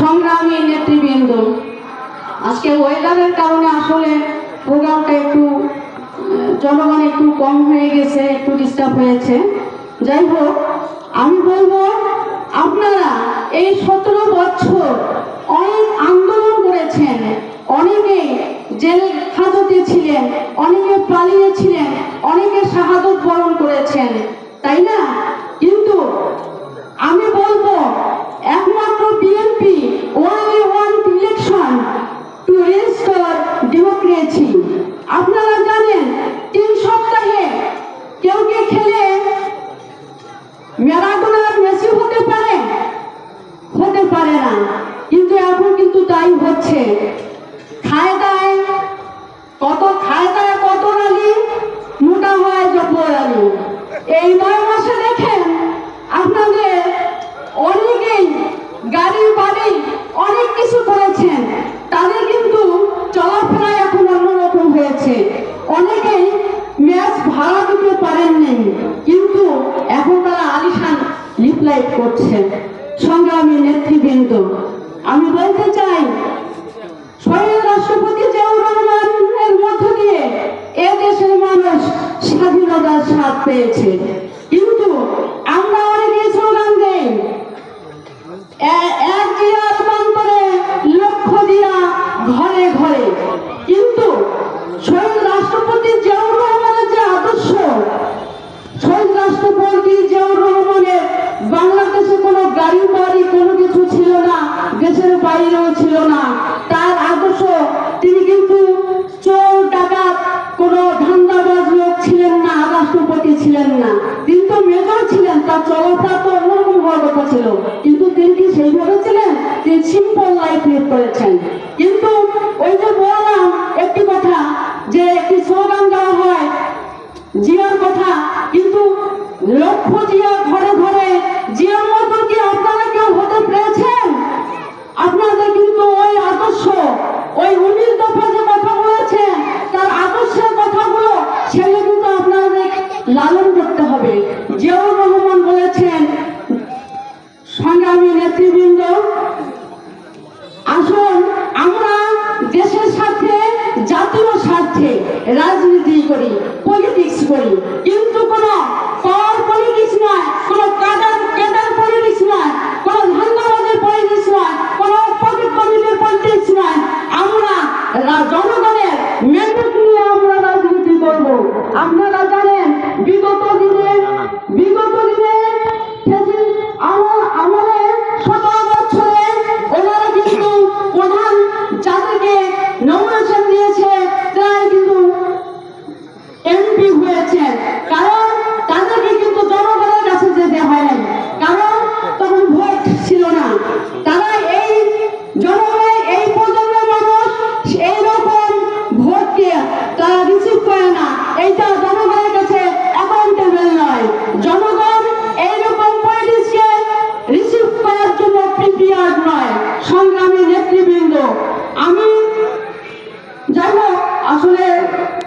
সংগ্রামী নেতৃবৃন্দ। আজকে ওয়েদারের কারণে আসলে প্রোগ্রামটা একটু জনগণ একটু কম হয়ে গেছে, একটু ডিস্টার্ব হয়েছে। যাই হোক, আমি বলব, আপনারা এই সতেরো বছর অনেক আন্দোলন করেছেন, অনেকে জেল হাজতে ছিলেন, অনেকে পালিয়েছিলেন, অনেকে শাহাদত বরণ করেছেন, তাই না কিন্তু আমি বলব একমাত্র BNP only one election to register democracy আপনারা জানেন তিন সপ্তাহে কেউ কে খেলে ম্যারাডোনার মেসি হতে পারে? হতে পারে না। কিন্তু এখন কিন্তু তাই হচ্ছে। খায় দায়, কত খায় দায়, কত রালি মোটা হয় জব্বর রালি এই নয় মাসে দেখেন, আপনাদের অনেকেই গাড়ি, বাড়ি অনেক কিছু করেছেন। তাদের কিন্তু চলাফেরা এখন অন্যরকম হয়েছে। অনেকেই ম্যাচ ভাড়া দিতে পারেননি। লিপলাইট করছেন। সংগ্রামী নেতৃবৃন্দ, আমি বলতে চাই শহীদ রাষ্ট্রপতি মধ্য দিয়ে এ দেশের মানুষ স্বাধীনতার স্বাদ পেয়েছে। কিন্তু আমরা অনেকে স্লোগান দেই এক দিয়া প্রান্তরে লক্ষ্য দিয়া ঘরে ঘরে। কিন্তু শহীদ রাষ্ট্রপতি জিয়াউর চলাফেরা তো অন্যরকম হওয়ার কথা ছিল। কিন্তু তিনি কি সেইভাবে ছিলেন তিনি সিম্পল লাইফ লিড করেছেন? কিন্তু ওই যে বললাম একটি কথা, যে একটি স্লোগান দেওয়া হয়, জিয়ার কথা, কিন্তু লক্ষ্য জিয়া ঘরে ঘরে, জিয়ার মতো কি আপনারা কেউ হতে পেরেছেন? আপনাদের কিন্তু ওই আদর্শ, ওই উনিশ দফা যে কথা বলেছেন তার আদর্শের কথাগুলো সেগুলো কিন্তু আপনাদের লালন করতে হবে। জিয়াউর রহমান বলেছেন সংগ্রামী নেতৃবৃন্দ। আসুন, আমরা দেশের স্বার্থে জাতীয় স্বার্থে রাজনীতি করি পলিটিক্স করি। কিন্তু কোনো কোনো আমরা জনগণের ম্যান্ডেট নিয়ে আমরা রাজনীতি করব। আপনারা জানেন, বিগত দিনে